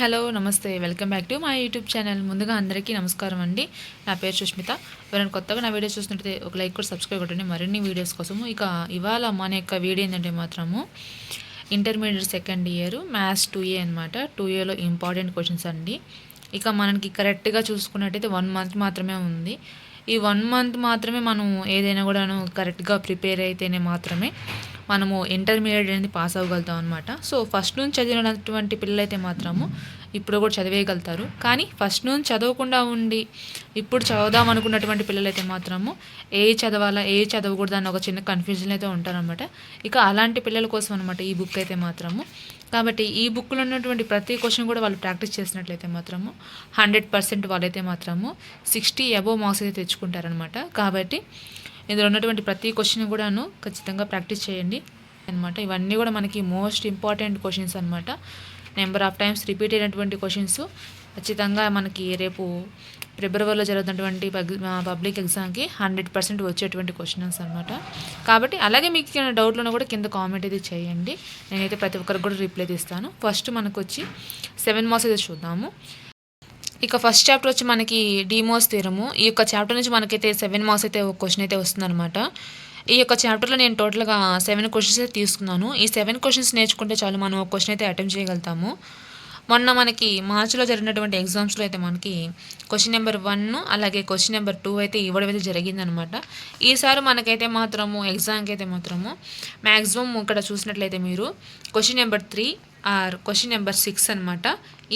Hello నమస్తే. Welcome back to my YouTube channel. ముందుగా అందరికీ నమస్కారం అండి. నా పేరు సుష్మిత. ఎవరైనా కొత్తగా నా వీడియో చూస్తుంటే ఒక లైక్ కూడా సబ్స్క్రైబ్ కొట్టండి. మరిన్ని వీడియోస్ కోసము ఇక ఇవాళ మన యొక్క వీడియో ఏంటంటే మాత్రము intermediate second year maths two A అనమాట టూ ఏలో ఇంపార్టెంట్ క్వశ్చన్స్ అండి. ఇక మనకి కరెక్ట్గా చూసుకున్నట్టయితే వన్ మంత్ మాత్రమే ఉంది. ఈ వన్ మంత్ మాత్రమే మనం ఏదైనా కూడాను కరెక్ట్గా ప్రిపేర్ అయితేనే మాత్రమే మనము ఇంటర్మీడియట్ అనేది పాస్ అవ్వగలుగుతాం అనమాట సో ఫస్ట్ నుంచి చదివినటువంటి పిల్లలైతే మాత్రము ఇప్పుడు కూడా చదివేయగలుగుతారు. కానీ ఫస్ట్ నుంచి చదవకుండా ఉండి ఇప్పుడు చదువుదాం అనుకున్నటువంటి పిల్లలైతే మాత్రము ఏ చదవాలా ఏ చదవకూడదు అని ఒక చిన్న కన్ఫ్యూజన్ అయితే ఉంటారనమాట ఇక అలాంటి పిల్లల కోసం అనమాట ఈ బుక్ అయితే మాత్రము. కాబట్టి ఈ బుక్లో ఉన్నటువంటి ప్రతి క్వశ్చన్ కూడా వాళ్ళు ప్రాక్టీస్ చేసినట్లయితే మాత్రము హండ్రెడ్ పర్సెంట్ వాళ్ళైతే మాత్రము సిక్స్టీ అబోవ్ మార్క్స్ అయితే తెచ్చుకుంటారనమాట కాబట్టి ఇందులో ఉన్నటువంటి ప్రతి క్వశ్చన్ కూడాను ఖచ్చితంగా ప్రాక్టీస్ చేయండి. అనమాట ఇవన్నీ కూడా మనకి మోస్ట్ ఇంపార్టెంట్ క్వశ్చన్స్ అనమాట నెంబర్ ఆఫ్ టైమ్స్ రిపీట్ అయినటువంటి క్వశ్చన్స్ ఖచ్చితంగా మనకి రేపు ఫిబ్రవరిలో జరుగుతున్నటువంటి పబ్లిక్ ఎగ్జామ్కి హండ్రెడ్ పర్సెంట్ వచ్చేటువంటి క్వశ్చన్స్ అనమాట కాబట్టి అలాగే మీకు డౌట్లను కూడా కింద కామెంట్ అయితే చేయండి. నేనైతే ప్రతి ఒక్కరికి కూడా రిప్లై ఇస్తాను ఫస్ట్ మనకు వచ్చి సెవెన్ మార్క్స్ అయితే చూద్దాము. ఇక ఫస్ట్ చాప్టర్ వచ్చి మనకి డీమోస్ తీరము. ఈ యొక్క చాప్టర్ నుంచి మనకైతే సెవెన్ మార్క్స్ అయితే ఒక క్వశ్చన్ అయితే వస్తుందన్నమాట. ఈ యొక్క చాప్టర్లో నేను టోటల్గా సెవెన్ క్వశ్చన్స్ అయితే తీసుకున్నాను. ఈ సెవెన్ క్వశ్చన్స్ నేర్చుకుంటే చాలు మనం ఒక క్వశ్చన్ అయితే అటెంప్ట్ చేయగలుగుతాము. మొన్న మనకి మార్చిలో జరిగినటువంటి ఎగ్జామ్స్లో అయితే మనకి క్వశ్చన్ నెంబర్ వన్ అలాగే క్వశ్చన్ నెంబర్ టూ అయితే ఇవ్వడం అయితే జరిగిందనమాట ఈసారి మనకైతే మాత్రము ఎగ్జామ్కి అయితే మాత్రము మ్యాక్సిమం ఇక్కడ చూసినట్లయితే మీరు question number three question number six అనమాట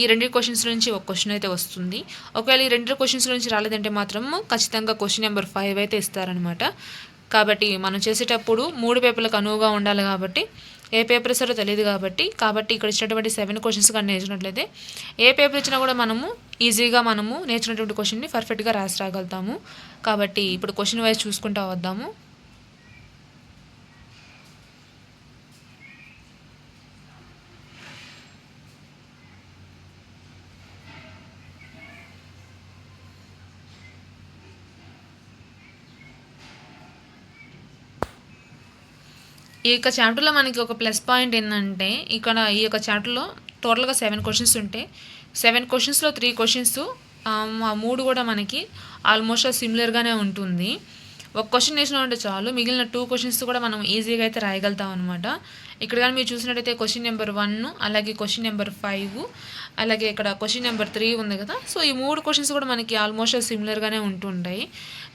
ఈ రెండు క్వశ్చన్స్ నుంచి ఒక క్వశ్చన్ అయితే వస్తుంది. ఒకవేళ ఈ రెండు క్వశ్చన్స్ నుంచి రాలేదంటే మాత్రము ఖచ్చితంగా క్వశ్చన్ నెంబర్ ఫైవ్ అయితే ఇస్తారనమాట కాబట్టి మనం చేసేటప్పుడు మూడు పేపర్లకు అనువుగా ఉండాలి కాబట్టి ఏ పేపర్ ఇస్తారో తెలియదు కాబట్టి కాబట్టి ఇక్కడ ఇచ్చినటువంటి సెవెన్ క్వశ్చన్స్ కానీ నేర్చుకున్నట్లయితే ఏ పేపర్ ఇచ్చినా కూడా మనము ఈజీగా మనము నేర్చుకున్నటువంటి క్వశ్చన్ని పర్ఫెక్ట్గా రాసి రాగలుగుతాము. కాబట్టి ఇప్పుడు క్వశ్చన్ వైజ్ చూసుకుంటా వద్దాము. ఈ యొక్క చాప్టర్లో మనకి ఒక ప్లస్ పాయింట్ ఏంటంటే ఇక్కడ ఈ యొక్క చాప్టర్లో టోటల్గా సెవెన్ క్వశ్చన్స్ ఉంటాయి సెవెన్ క్వశ్చన్స్లో త్రీ క్వశ్చన్స్ ఆ మూడు కూడా మనకి ఆల్మోస్ట్ సిమిలర్గానే ఉంటుంది. ఒక క్వశ్చన్ ఉంటే చాలు మిగిలిన టూ క్వశ్చన్స్ కూడా మనం ఈజీగా అయితే రాయగలుగుతాం అనమాట ఇక్కడ కానీ మీరు చూసినట్టయితే క్వశ్చన్ నెంబర్ వన్ అలాగే క్వశ్చన్ నెంబర్ ఫైవ్ అలాగే ఇక్కడ క్వశ్చన్ నెంబర్ త్రీ ఉంది కదా. సో ఈ మూడు క్వశ్చన్స్ కూడా మనకి ఆల్మోస్ట్ సిమిలర్గానే ఉంటుంటాయి.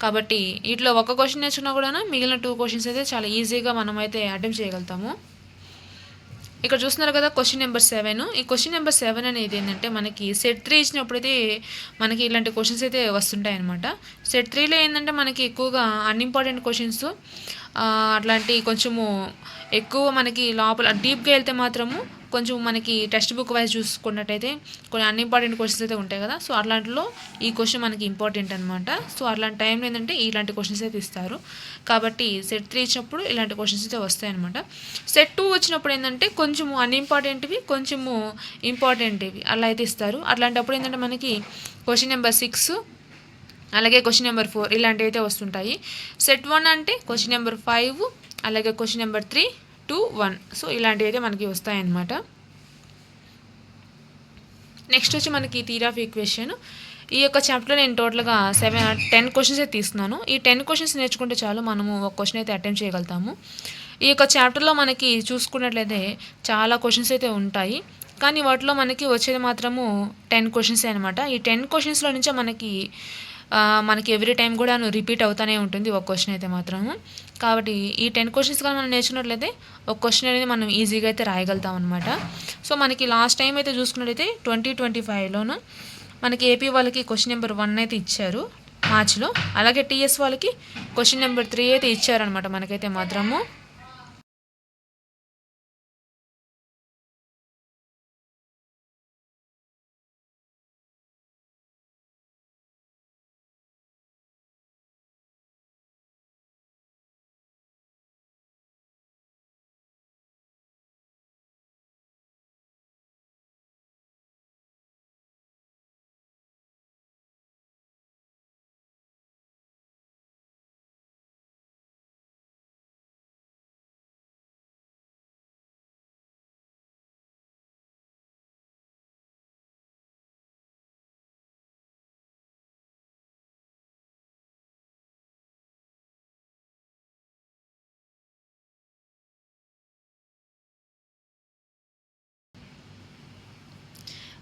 కాబట్టి వీటిలో ఒక క్వశ్చన్ నేర్చుకున్నా కూడా మిగిలిన టూ క్వశ్చన్స్ అయితే చాలా ఈజీగా మనం అయితే అటెంప్ట్ చేయగలుగుతాము. ఇక్కడ చూస్తున్నారు కదా క్వశ్చన్ నెంబర్ సెవెన్ ఈ క్వశ్చన్ నెంబర్ సెవెన్ అనేది ఏంటంటే మనకి సెట్ త్రీ ఇచ్చినప్పుడైతే మనకి ఇలాంటి క్వశ్చన్స్ అయితే వస్తుంటాయి అనమాట సెట్ త్రీలో ఏంటంటే మనకి ఎక్కువగా అన్ఇంపార్టెంట్ క్వశ్చన్స్ అట్లాంటి కొంచెము ఎక్కువ మనకి లోపల డీప్గా వెళ్తే మాత్రము కొంచెం మనకి టెక్స్ట్ బుక్ వైజ్ చూసుకున్నట్టయితే కొన్ని అన్ఇంపార్టెంట్ క్వశ్చన్స్ అయితే ఉంటాయి కదా. సో అట్లాంటిలో ఈ క్వశ్చన్ మనకి ఇంపార్టెంట్ అనమాట సో అట్లాంటి టైంలో ఏంటంటే ఇలాంటి క్వశ్చన్స్ అయితే ఇస్తారు. కాబట్టి సెట్ త్రీ ఇచ్చినప్పుడు ఇలాంటి క్వశ్చన్స్ అయితే వస్తాయి అనమాట సెట్ టూ వచ్చినప్పుడు ఏంటంటే కొంచెము అన్ఇంపార్టెంట్వి కొంచెము ఇంపార్టెంట్వి అలా అయితే ఇస్తారు. అట్లాంటప్పుడు ఏంటంటే మనకి క్వశ్చన్ నెంబర్ సిక్స్ అలాగే క్వశ్చన్ నెంబర్ ఫోర్ ఇలాంటివి అయితే వస్తుంటాయి. సెట్ వన్ అంటే క్వశ్చన్ నెంబర్ ఫైవ్ అలాగే question number three two one so ఇలాంటివి అయితే మనకి వస్తాయన్నమాట. నెక్స్ట్ వచ్చి మనకి థీర్ ఆఫ్ ఈక్వేషన్ ఈ యొక్క చాప్టర్ నేను టోటల్గా సెవెన్ టెన్ క్వశ్చన్స్ అయితే తీస్తున్నాను. ఈ టెన్ క్వశ్చన్స్ నేర్చుకుంటే చాలు మనము ఒక క్వశ్చన్ అయితే అటెంప్ట్ చేయగలుగుతాము. ఈ యొక్క చాప్టర్లో మనకి చూసుకున్నట్లయితే చాలా క్వశ్చన్స్ అయితే ఉంటాయి. కానీ వాటిలో మనకి వచ్చేది మాత్రము టెన్ క్వశ్చన్స్ అనమాట ఈ టెన్ క్వశ్చన్స్లో నుంచే మనకి మనకి ఎవ్రీ టైం కూడా రిపీట్ అవుతూనే ఉంటుంది ఒక క్వశ్చన్ అయితే మాత్రము. కాబట్టి ఈ టెన్ క్వశ్చన్స్ కానీ మనం నేర్చుకున్నట్లయితే ఒక క్వశ్చన్ అనేది మనం ఈజీగా అయితే రాయగలుగుతాం అనమాట సో మనకి లాస్ట్ టైం అయితే చూసుకున్నట్లయితే ట్వంటీ ట్వంటీ ఫైవ్లోను మనకి ఏపీ వాళ్ళకి క్వశ్చన్ నెంబర్ వన్ అయితే ఇచ్చారు మార్చ్లో. అలాగే టీఎస్ వాళ్ళకి క్వశ్చన్ నెంబర్ త్రీ అయితే ఇచ్చారనమాట మనకైతే మాత్రము.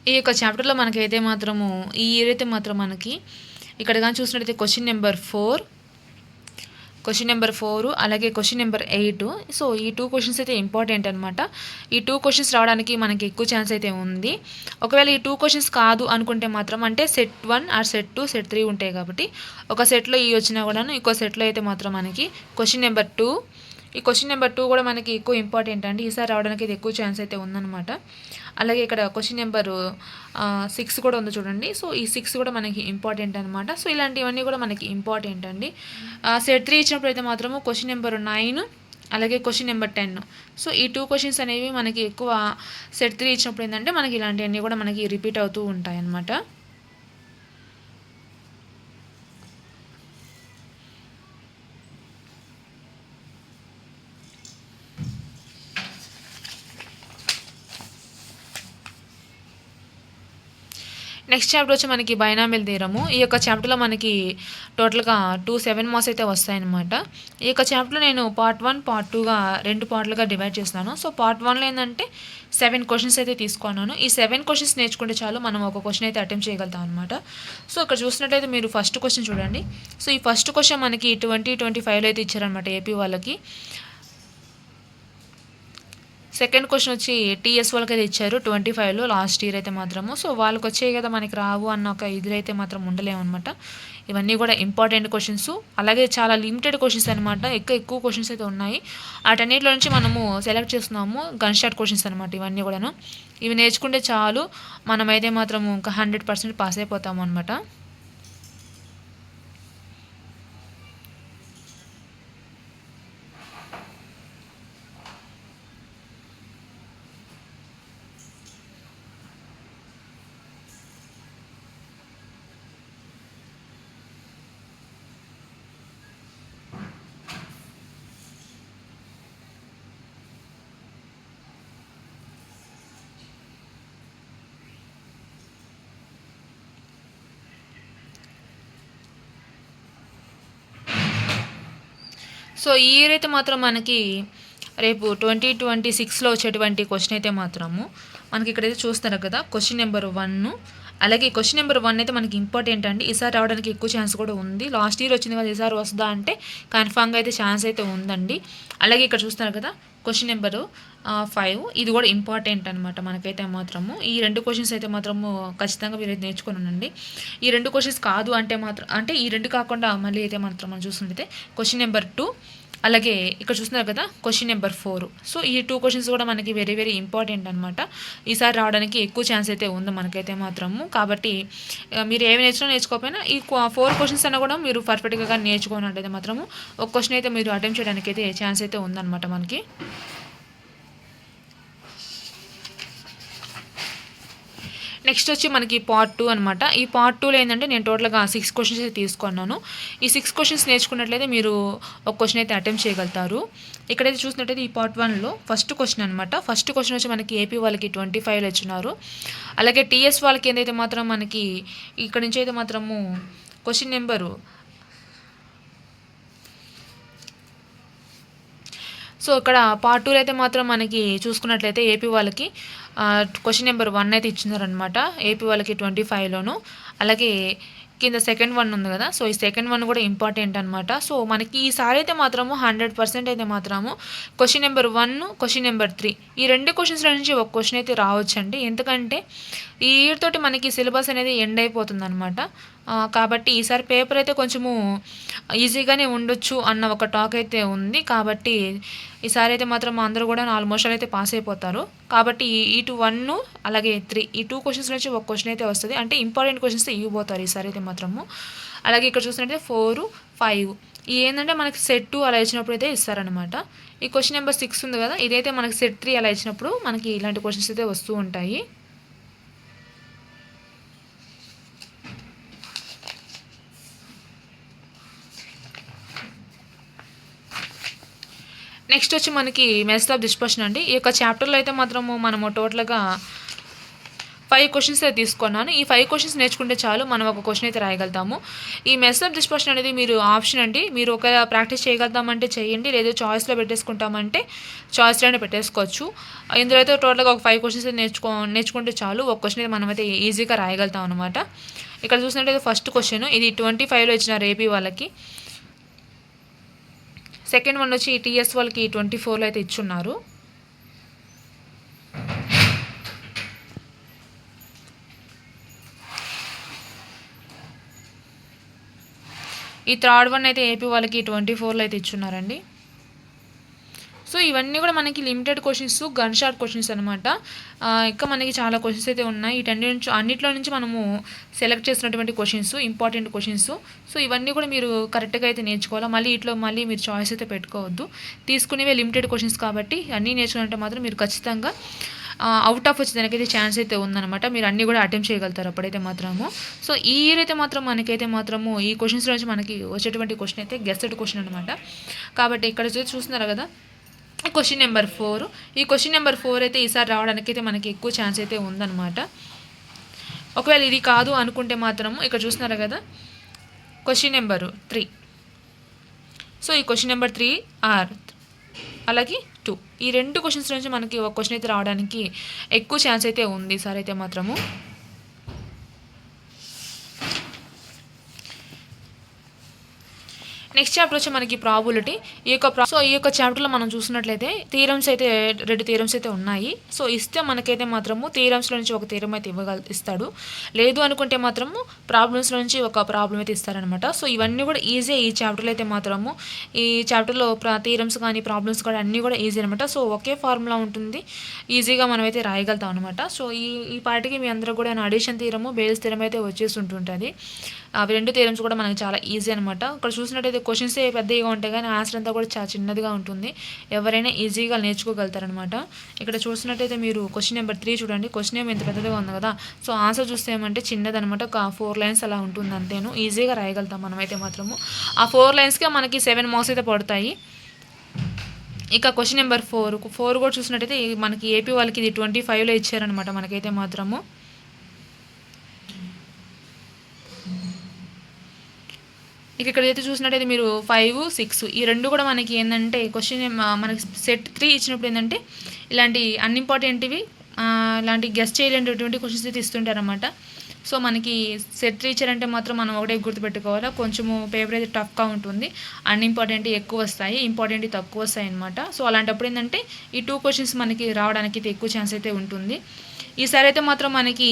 ఈ యొక్క చాప్టర్లో మనకైతే మాత్రము ఈ ఇయర్ అయితే మాత్రం మనకి ఇక్కడ కానీ చూసినట్టయితే question number four question number four అలాగే క్వశ్చన్ నెంబర్ ఎయిట్ సో ఈ టూ క్వశ్చన్స్ అయితే ఇంపార్టెంట్ అనమాట ఈ టూ క్వశ్చన్స్ రావడానికి మనకి ఎక్కువ ఛాన్స్ అయితే ఉంది. ఒకవేళ ఈ టూ క్వశ్చన్స్ కాదు అనుకుంటే మాత్రం అంటే set one or set two set three ఉంటాయి కాబట్టి ఒక సెట్లో ఈ వచ్చినా కూడాను ఇంకో సెట్లో అయితే మాత్రం మనకి క్వశ్చన్ నెంబర్ టూ ఈ క్వశ్చన్ నెంబర్ టూ కూడా మనకి ఎక్కువ ఇంపార్టెంట్ అండి. ఈసారి రావడానికి అయితే ఎక్కువ ఛాన్స్ అయితే ఉందన్నమాట. అలాగే ఇక్కడ క్వశ్చన్ నెంబర్ సిక్స్ కూడా ఉంది చూడండి. సో ఈ సిక్స్ కూడా మనకి ఇంపార్టెంట్ అనమాట సో ఇలాంటివన్నీ కూడా మనకి ఇంపార్టెంట్ అండి. సెట్ త్రీ ఇచ్చినప్పుడు అయితే మాత్రము క్వశ్చన్ నెంబర్ నైన్ అలాగే క్వశ్చన్ నెంబర్ టెన్ సో ఈ టూ క్వశ్చన్స్ అనేవి మనకి ఎక్కువ సెట్ త్రీ ఇచ్చినప్పుడు ఏంటంటే మనకి ఇలాంటివన్నీ కూడా మనకి రిపీట్ అవుతూ ఉంటాయి అన్నమాట నెక్స్ట్ చాప్టర్ వచ్చి మనకి బైనామిల్ తీరము. ఈ యొక్క చాప్టర్లో మనకి టోటల్గా టూ సెవెన్ మార్క్స్ అయితే వస్తాయన్నమాట. ఈ యొక్క చాప్టర్లో నేను పార్ట్ వన్ పార్ట్ టూగా రెండు పార్ట్లుగా డివైడ్ చేస్తున్నాను. సో పార్ట్ వన్లో ఏంటంటే సెవెన్ క్వశ్చన్స్ అయితే తీసుకున్నాను. ఈ సెవెన్ క్వశ్చన్స్ నేర్చుకుంటే చాలు మనం ఒక క్వశ్చన్ అయితే అటెంప్ట్ చేయగలుగుతాం అనమాట సో ఇక్కడ చూసినట్టయితే మీరు ఫస్ట్ క్వశ్చన్ చూడండి. సో ఈ ఫస్ట్ క్వశ్చన్ మనకి ట్వంటీ ట్వంటీ ఫైవ్లో అయితే ఇచ్చారనమాట ఏపీ వాళ్ళకి. సెకండ్ క్వశ్చన్ వచ్చి టీఎస్ వాళ్ళకి అయితే ఇచ్చారు ట్వంటీ ఫైవ్లో లాస్ట్ ఇయర్ అయితే మాత్రము. సో వాళ్ళకి వచ్చాయి కదా మనకి రావు అన్న ఒక ఇదిలైతే మాత్రం ఉండలేమన్నమాట. ఇవన్నీ కూడా ఇంపార్టెంట్ క్వశ్చన్స్ అలాగే చాలా లిమిటెడ్ క్వశ్చన్స్ అనమాట ఎక్కువ ఎక్కువ క్వశ్చన్స్ అయితే ఉన్నాయి. వాటన్నిటిలో నుంచి మనము సెలెక్ట్ చేస్తున్నాము గన్ షాట్ క్వశ్చన్స్ అనమాట ఇవన్నీ కూడాను. ఇవి నేర్చుకుంటే చాలు. మనమైతే మాత్రం ఇంకా హండ్రెడ్ పర్సెంట్ పాస్ అయిపోతాము అనమాట సో ఈ ఇయర్ అయితే మాత్రం మనకి రేపు ట్వంటీ ట్వంటీ సిక్స్లో వచ్చేటువంటి క్వశ్చన్ అయితే మాత్రము. మనకి ఇక్కడైతే చూస్తారు కదా క్వశ్చన్ నెంబర్ వన్ అలాగే క్వశ్చన్ నెంబర్ వన్ అయితే మనకి ఇంపార్టెంట్ అండి. ఈసారి రావడానికి ఎక్కువ ఛాన్స్ కూడా ఉంది. లాస్ట్ ఇయర్ వచ్చింది కదా ఈసారి వస్తుందా అంటే కన్ఫామ్గా అయితే ఛాన్స్ అయితే ఉందండి. అలాగే ఇక్కడ చూస్తున్నారు కదా క్వశ్చన్ నెంబరు ఫైవ్ ఇది కూడా ఇంపార్టెంట్ అనమాట మనకైతే మాత్రము. ఈ రెండు క్వశ్చన్స్ అయితే మాత్రము ఖచ్చితంగా మీరు ఉండండి. ఈ రెండు క్వశ్చన్స్ కాదు అంటే మాత్రం అంటే ఈ రెండు కాకుండా మళ్ళీ అయితే మాత్రం మనం చూసుకుంటే క్వశ్చన్ నెంబర్ టూ అలాగే ఇక్కడ చూస్తున్నారు కదా క్వశ్చన్ నెంబర్ ఫోర్ సో ఈ టూ క్వశ్చన్స్ కూడా మనకి వెరీ వెరీ ఇంపార్టెంట్ అనమాట ఈసారి రావడానికి ఎక్కువ ఛాన్స్ అయితే ఉంది మనకైతే మాత్రము. కాబట్టి మీరు ఏమి నేర్చుకున్నా నేర్చుకోకపోయినా ఈ ఫోర్ క్వశ్చన్స్ అన్న కూడా మీరు పర్ఫెక్ట్గా నేర్చుకున్నట్టయితే మాత్రము ఒక క్వశ్చన్ అయితే మీరు అటెంప్ట్ చేయడానికి అయితే ఛాన్స్ అయితే ఉందన్నమాట మనకి. నెక్స్ట్ వచ్చి మనకి పార్ట్ టూ అనమాట ఈ పార్ట్ టూలో ఏంటంటే నేను టోటల్గా సిక్స్ క్వశ్చన్స్ అయితే తీసుకున్నాను. ఈ సిక్స్ క్వశ్చన్స్ నేర్చుకున్నట్లయితే మీరు ఒక క్వశ్చన్ అయితే అటెంప్ట్ చేయగలుగుతారు. ఇక్కడైతే చూసినట్టయితే ఈ పార్ట్ వన్లో ఫస్ట్ క్వశ్చన్ అనమాట ఫస్ట్ క్వశ్చన్ వచ్చి మనకి ఏపీ వాళ్ళకి ట్వంటీ ఫైవ్లో ఇచ్చినారు అలాగే టీఎస్ వాళ్ళకి ఏదైతే మాత్రం మనకి ఇక్కడ నుంచి అయితే మాత్రము క్వశ్చన్ నెంబరు సో ఇక్కడ పార్ట్ టూలో అయితే మాత్రం మనకి చూసుకున్నట్లయితే ఏపీ వాళ్ళకి క్వశ్చన్ నెంబర్ వన్ అయితే ఇచ్చినారనమాట ఏపీ వాళ్ళకి ట్వంటీ ఫైవ్లోను అలాగే కింద సెకండ్ వన్ ఉంది కదా. సో ఈ సెకండ్ వన్ కూడా ఇంపార్టెంట్ అనమాట సో మనకి ఈసారి అయితే మాత్రము హండ్రెడ్ పర్సెంట్ అయితే మాత్రము question number one question number three ఈ రెండు క్వశ్చన్స్లో నుంచి ఒక క్వశ్చన్ అయితే రావచ్చండి. ఎందుకంటే ఈ ఇయర్ తోటి మనకి సిలబస్ అనేది ఎండ్ అయిపోతుంది అనమాట కాబట్టి ఈసారి పేపర్ అయితే కొంచెము ఈజీగానే ఉండొచ్చు అన్న ఒక టాక్ అయితే ఉంది. కాబట్టి ఈసారి అయితే మాత్రం అందరూ కూడా నాలుగు మోషాలు అయితే పాస్ అయిపోతారు. కాబట్టి ఈ టూ వన్ అలాగే త్రీ ఈ టూ క్వశ్చన్స్ నుంచి ఒక క్వశ్చన్ అయితే వస్తుంది. అంటే ఇంపార్టెంట్ క్వశ్చన్స్ ఇవ్వబోతారు ఈసారి అయితే మాత్రము. అలాగే ఇక్కడ చూసినట్టయితే ఫోర్ ఫైవ్ ఏంటంటే మనకి సెట్ టూ అలా ఇచ్చినప్పుడు అయితే ఇస్తారనమాట ఈ క్వశ్చన్ నెంబర్ సిక్స్ ఉంది కదా ఇదైతే మనకి సెట్ త్రీ అలా ఇచ్చినప్పుడు మనకి ఇలాంటి క్వశ్చన్స్ అయితే వస్తూ ఉంటాయి. నెక్స్ట్ వచ్చి మనకి మెథడ్స్ ఆఫ్ డిస్పర్షన్ అండి. ఈ యొక్క చాప్టర్లో అయితే మాత్రము మనము టోటల్గా ఫైవ్ క్వశ్చన్స్ అయితే తీసుకున్నాను. ఈ ఫైవ్ క్వశ్చన్స్ నేర్చుకుంటే చాలు మనం ఒక క్వశ్చన్ అయితే రాయగలుగుతాము. ఈ మెస్ ఆఫ్ డిస్పర్షన్ అనేది మీరు ఆప్షన్ అండి. మీరు ఒక ప్రాక్టీస్ చేయగలుగుతామంటే చేయండి. లేదా చాయిస్లో పెట్టేసుకుంటామంటే చాయిస్లోనే పెట్టేసుకోవచ్చు. ఇందులో అయితే టోటల్గా ఒక ఫైవ్ క్వశ్చన్స్ నేర్చుకో నేర్చుకుంటే చాలు. ఒక క్వశ్చన్ అయితే మనమైతే ఈజీగా రాయగలుగుతాం అనమాట ఇక్కడ చూసినట్టయితే ఫస్ట్ క్వశ్చన్ ఇది ట్వంటీ ఫైవ్లో ఇచ్చిన రేపీ వాళ్ళకి. సెకండ్ వన్ వచ్చి టీఎస్ వాళ్ళకి ట్వంటీ ఫోర్లో అయితే ఇచ్చున్నారు. ఈ థర్డ్ వన్ అయితే ఏపీ వాళ్ళకి ట్వంటీ ఫోర్లో అయితే ఇచ్చున్నారండి. సో ఇవన్నీ కూడా మనకి limited questions gun shot questions అనమాట ఇంకా మనకి చాలా క్వశ్చన్స్ అయితే ఉన్నాయి. వీటన్ని నుంచి అన్నిట్లో నుంచి మనము సెలెక్ట్ చేసినటువంటి క్వశ్చన్స్ ఇంపార్టెంట్ క్వశ్చన్స్ సో ఇవన్నీ కూడా మీరు కరెక్ట్గా అయితే నేర్చుకోవాలి? మళ్ళీ ఇట్లో మళ్ళీ మీరు చాయిస్ అయితే పెట్టుకోవద్దు. తీసుకునేవే లిమిటెడ్ క్వశ్చన్స్ కాబట్టి అన్నీ నేర్చుకున్నట్టు మాత్రం మీరు ఖచ్చితంగా అవుట్ ఆఫ్ వచ్చేదానికైతే ఛాన్స్ అయితే ఉందన్నమాట. మీరు అన్నీ కూడా అటెంప్ట్ చేయగలుగుతారు అప్పుడైతే మాత్రము. సో ఈ ఇయర్ అయితే మాత్రం మనకైతే మాత్రము ఈ క్వశ్చన్స్ నుంచి మనకి వచ్చేటువంటి క్వశ్చన్ అయితే గెస్టెడ్ క్వశ్చన్ అనమాట కాబట్టి ఇక్కడ చూస్తున్నారు కదా? క్వశ్చన్ నెంబర్ ఫోర్ ఈ క్వశ్చన్ నెంబర్ ఫోర్ అయితే ఈసారి రావడానికి అయితే మనకి ఎక్కువ ఛాన్స్ అయితే ఉందన్నమాట. ఒకవేళ ఇది కాదు అనుకుంటే మాత్రము ఇక్కడ చూస్తున్నారు కదా. క్వశ్చన్ నెంబరు త్రీ సో ఈ క్వశ్చన్ నెంబర్ త్రీ ఆర్ అలాగే టూ ఈ రెండు క్వశ్చన్స్ నుంచి మనకి ఒక క్వశ్చన్ అయితే రావడానికి ఎక్కువ ఛాన్స్ అయితే ఉంది సార్ అయితే మాత్రము. నెక్స్ట్ చాప్టర్ వచ్చి మనకి ప్రాబులిటీ ఈ యొక్క సో ఈ యొక్క చాప్టర్లో మనం చూసినట్లయితే థీరమ్స్ అయితే రెండు థీరమ్స్ అయితే ఉన్నాయి. సో ఇస్తే మనకైతే మాత్రము థీరమ్స్లో నుంచి ఒక థీరం అయితే ఇవ్వగల ఇస్తాడు. లేదు అనుకుంటే మాత్రము ప్రాబ్లమ్స్లో నుంచి ఒక ప్రాబ్లం అయితే ఇస్తారనమాట సో ఇవన్నీ కూడా ఈజీ ఈ చాప్టర్లో అయితే మాత్రము ఈ చాప్టర్లో థీరమ్స్ కానీ ప్రాబ్లమ్స్ కానీ అన్నీ కూడా ఈజీ అనమాట సో ఒకే ఫార్ములా ఉంటుంది. ఈజీగా మనం అయితే రాయగలుగుతాం అనమాట సో ఈ ఈ పాటికి మీ అందరూ కూడా అడిషన్ తీరము బేల్స్ తీరం అయితే వచ్చేసి ఉంటుంటుంది. అవి రెండు థీరమ్స్ కూడా మనకి చాలా ఈజీ అనమాట ఇక్కడ చూసినట్టయితే క్వశ్చన్స్ పెద్దగా ఉంటాయి కానీ ఆన్సర్ అంతా కూడా చాలా చిన్నదిగా ఉంటుంది. ఎవరైనా ఈజీగా నేర్చుకోగలుగుతారనమాట ఇక్కడ చూసినట్టయితే మీరు క్వశ్చన్ నెంబర్ త్రీ చూడండి. క్వశ్చన్ ఏమో ఎంత పెద్దదిగా ఉంది కదా. సో ఆన్సర్ చూస్తే ఏమంటే చిన్నదనమాట ఒక ఫోర్ లైన్స్ అలా ఉంటుంది అంతేను. ఈజీగా రాయగలుగుతాం మనమైతే మాత్రము. ఆ ఫోర్ లైన్స్కే మనకి సెవెన్ మార్క్స్ అయితే పడతాయి. ఇక క్వశ్చన్ నెంబర్ ఫోర్ ఫోర్ కూడా చూసినట్టయితే మనకి ఏపీ వాళ్ళకి ఇది ట్వంటీ ఫైవ్లో ఇచ్చారనమాట మనకైతే మాత్రము. ఇక ఇక్కడ అయితే చూసినట్టయితే మీరు ఫైవ్ సిక్స్ ఈ రెండు కూడా మనకి ఏంటంటే క్వశ్చన్ మనకి సెట్ త్రీ ఇచ్చినప్పుడు ఏంటంటే ఇలాంటి అన్ఇంపార్టెంట్వి ఇలాంటి గెస్ట్ చేయలేనటువంటి క్వశ్చన్స్ అయితే ఇస్తుంటారనమాట సో మనకి సెట్ త్రీ ఇచ్చారంటే మాత్రం మనం ఒకటే గుర్తుపెట్టుకోవాలా. కొంచెము పేపర్ అయితే టఫ్గా ఉంటుంది. అన్ఇంపార్టెంట్ ఎక్కువ వస్తాయి ఇంపార్టెంట్ తక్కువ వస్తాయి అనమాట సో అలాంటప్పుడు ఏంటంటే ఈ టూ క్వశ్చన్స్ మనకి రావడానికి అయితే ఎక్కువ ఛాన్స్ అయితే ఉంటుంది. ఈసారి అయితే మాత్రం మనకి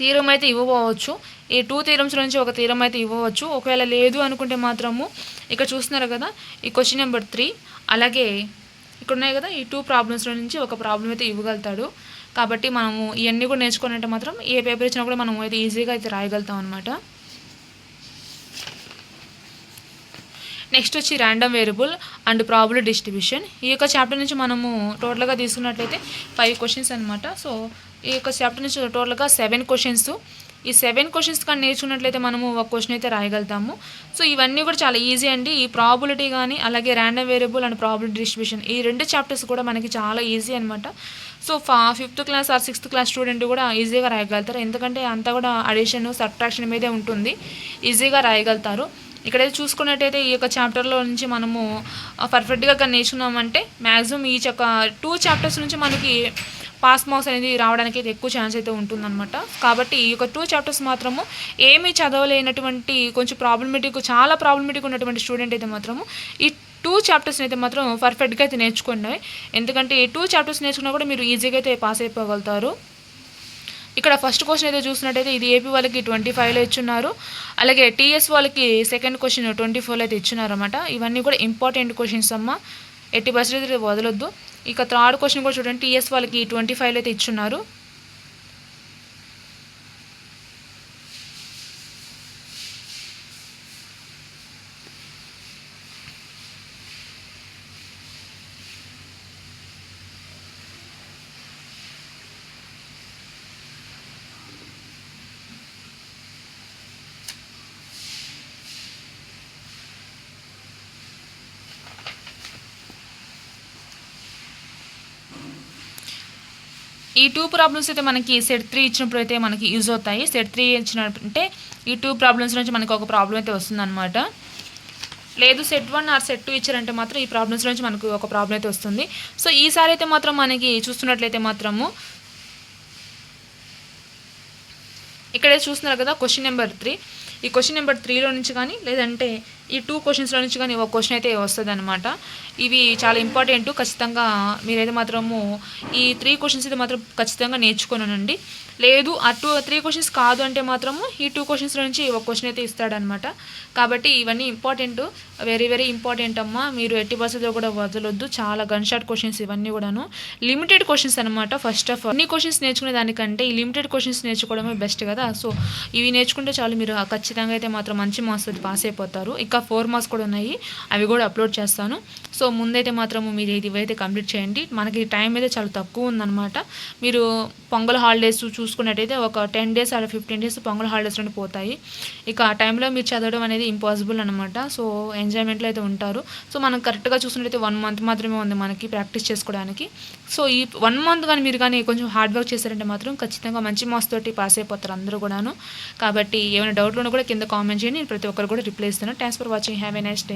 తీరం అయితే ఇవ్వవచ్చు. ఈ టూ తీరమ్స్ నుంచి ఒక తీరం అయితే ఇవ్వవచ్చు. ఒకవేళ లేదు అనుకుంటే మాత్రము ఇక్కడ చూస్తున్నారు కదా ఈ క్వశ్చన్ నెంబర్ త్రీ అలాగే ఇక్కడ ఉన్నాయి కదా ఈ టూ ప్రాబ్లమ్స్లో నుంచి ఒక ప్రాబ్లం అయితే ఇవ్వగలుగుతాడు. కాబట్టి మనము ఇవన్నీ కూడా నేర్చుకున్నట్టే మాత్రం ఏ పేపర్ ఇచ్చినా కూడా మనం అయితే ఈజీగా అయితే రాయగలుగుతాం అనమాట నెక్స్ట్ వచ్చి random variable and probability distribution ఈ యొక్క చాప్టర్ నుంచి మనము టోటల్గా తీసుకున్నట్లయితే ఫైవ్ క్వశ్చన్స్ అనమాట సో ఈ యొక్క చాప్టర్ నుంచి టోటల్గా సెవెన్ క్వశ్చన్స్ ఈ సెవెన్ క్వశ్చన్స్ కానీ నేర్చుకున్నట్లయితే మనము ఒక క్వశ్చన్ అయితే రాయగలుగుతాము. సో ఇవన్నీ కూడా చాలా ఈజీ అండి. ఈ ప్రాబిలిటీ కానీ అలాగే random variable and probability distribution ఈ రెండు చాప్టర్స్ కూడా మనకి చాలా ఈజీ అనమాట సో ఫా fifth class or sixth class student కూడా ఈజీగా రాయగలుగుతారు. ఎందుకంటే అంతా కూడా అడిషన్ సబ్ట్రాక్షన్ మీదే ఉంటుంది. ఈజీగా రాయగలుగుతారు. ఇక్కడైతే చూసుకున్నట్టయితే ఈ యొక్క చాప్టర్లో నుంచి మనము పర్ఫెక్ట్గా కానీ నేర్చుకున్నామంటే మ్యాక్సిమం ఈ యొక్క టూ చాప్టర్స్ నుంచి మనకి పాస్ మార్క్స్ అనేది రావడానికి అయితే ఎక్కువ ఛాన్స్ అయితే ఉంటుందన్నమాట. కాబట్టి ఈ యొక్క టూ చాప్టర్స్ మాత్రము ఏమీ చదవలేనటువంటి కొంచెం ప్రాబ్లమేటిక్ చాలా ప్రాబ్లమేటిక్ ఉన్నటువంటి స్టూడెంట్ అయితే మాత్రము ఈ టూ చాప్టర్స్ అయితే మాత్రం పర్ఫెక్ట్గా అయితే నేర్చుకోండి ఎందుకంటే ఈ టూ చాప్టర్స్ నేర్చుకున్నా కూడా మీరు ఈజీగా అయితే పాస్ అయిపోగలుగుతారు. ఇక్కడ ఫస్ట్ క్వశ్చన్ అయితే చూసినట్టయితే ఇది ఏపీ వాళ్ళకి ట్వంటీ ఫైవ్లో ఇచ్చున్నారు. అలాగే టీఎస్ వాళ్ళకి సెకండ్ క్వశ్చన్ ట్వంటీ ఫోర్లో అయితే ఇచ్చున్నారు ఇవన్నీ కూడా ఇంపార్టెంట్ క్వశ్చన్స్ అమ్మ. ఎట్టి పరిస్థితులు వదలొద్దు. ఇక థర్డ్ క్వశ్చన్ కూడా చూడండి టీఎస్ వాళ్ళకి ట్వంటీ ఫైవ్లో అయితే ఇచ్చున్నారు. ఈ టూ ప్రాబ్లమ్స్ అయితే మనకి సెట్ త్రీ ఇచ్చినప్పుడు అయితే మనకి యూజ్ అవుతాయి. సెట్ త్రీ ఇచ్చినట్టే ఈ టూ ప్రాబ్లమ్స్ నుంచి మనకి ఒక ప్రాబ్లం అయితే వస్తుందన్నమాట. లేదు set one or set two ఇచ్చారంటే మాత్రం ఈ ప్రాబ్లమ్స్ నుంచి మనకు ఒక ప్రాబ్లం అయితే వస్తుంది. సో ఈసారి అయితే మాత్రం మనకి చూస్తున్నట్లయితే మాత్రము ఇక్కడే చూస్తున్నారు కదా క్వశ్చన్ నెంబర్ త్రీ ఈ క్వశ్చన్ నెంబర్ త్రీలో నుంచి కానీ లేదంటే ఈ టూ క్వశ్చన్స్లో నుంచి కానీ ఒక క్వశ్చన్ అయితే వస్తుంది అనమాట ఇవి చాలా ఇంపార్టెంట్ ఖచ్చితంగా మీరైతే మాత్రము ఈ త్రీ క్వశ్చన్స్ అయితే మాత్రం ఖచ్చితంగా నేర్చుకోనండి లేదు ఆ టూ త్రీ క్వశ్చన్స్ కాదు అంటే మాత్రము ఈ టూ క్వశ్చన్స్ నుంచి ఒక క్వశ్చన్ అయితే ఇస్తాడనమాట కాబట్టి ఇవన్నీ ఇంపార్టెంట్ వెరీ వెరీ ఇంపార్టెంట్ అమ్మా. మీరు ఎట్టి పరిస్థితుల్లో కూడా వదలొద్దు. చాలా గన్ షాట్ క్వశ్చన్స్ ఇవన్నీ కూడాను. లిమిటెడ్ క్వశ్చన్స్ అనమాట ఫస్ట్ ఆఫ్ ఆల్ అన్ని క్వశ్చన్స్ నేర్చుకునే దానికంటే ఈ లిమిటెడ్ క్వశ్చన్స్ నేర్చుకోవడమే బెస్ట్ కదా. సో ఇవి నేర్చుకుంటే చాలు మీరు ఖచ్చితంగా అయితే మాత్రం మంచి మార్క్స్ పాస్ అయిపోతారు. ఇంకా ఫోర్ మార్క్స్ కూడా ఉన్నాయి. అవి కూడా అప్లోడ్ చేస్తాను. సో ముందైతే మాత్రము మీరు ఇది ఇవైతే కంప్లీట్ చేయండి. మనకి టైం అయితే చాలా తక్కువ ఉందన్నమాట. మీరు పొంగల్ హాలిడేస్ చూసుకున్నట్టయితే ఒక టెన్ డేస్ అలా ఫిఫ్టీన్ డేస్ పొంగల్ హాలిడేస్ నుండి పోతాయి. ఇక ఆ టైంలో మీరు చదవడం అనేది ఇంపాసిబుల్ అనమాట సో ఎంజాయ్మెంట్లో అయితే ఉంటారు. సో మనం కరెక్ట్గా చూసినట్టయితే వన్ మంత్ మాత్రమే ఉంది మనకి ప్రాక్టీస్ చేసుకోవడానికి. సో ఈ వన్ మంత్ కానీ మీరు కానీ కొంచెం హార్డ్ వర్క్ చేశారంటే మాత్రం ఖచ్చితంగా మంచి మార్క్స్ తోటి పాస్ అయిపోతారు అందరూ కూడాను. కాబట్టి ఏమైనా డౌట్లు ఉన్నా కూడా కింద కామెంట్ చేయండి. నేను ప్రతి ఒక్కరు కూడా రిప్లై ఇస్తాను. Thanks for watching have a day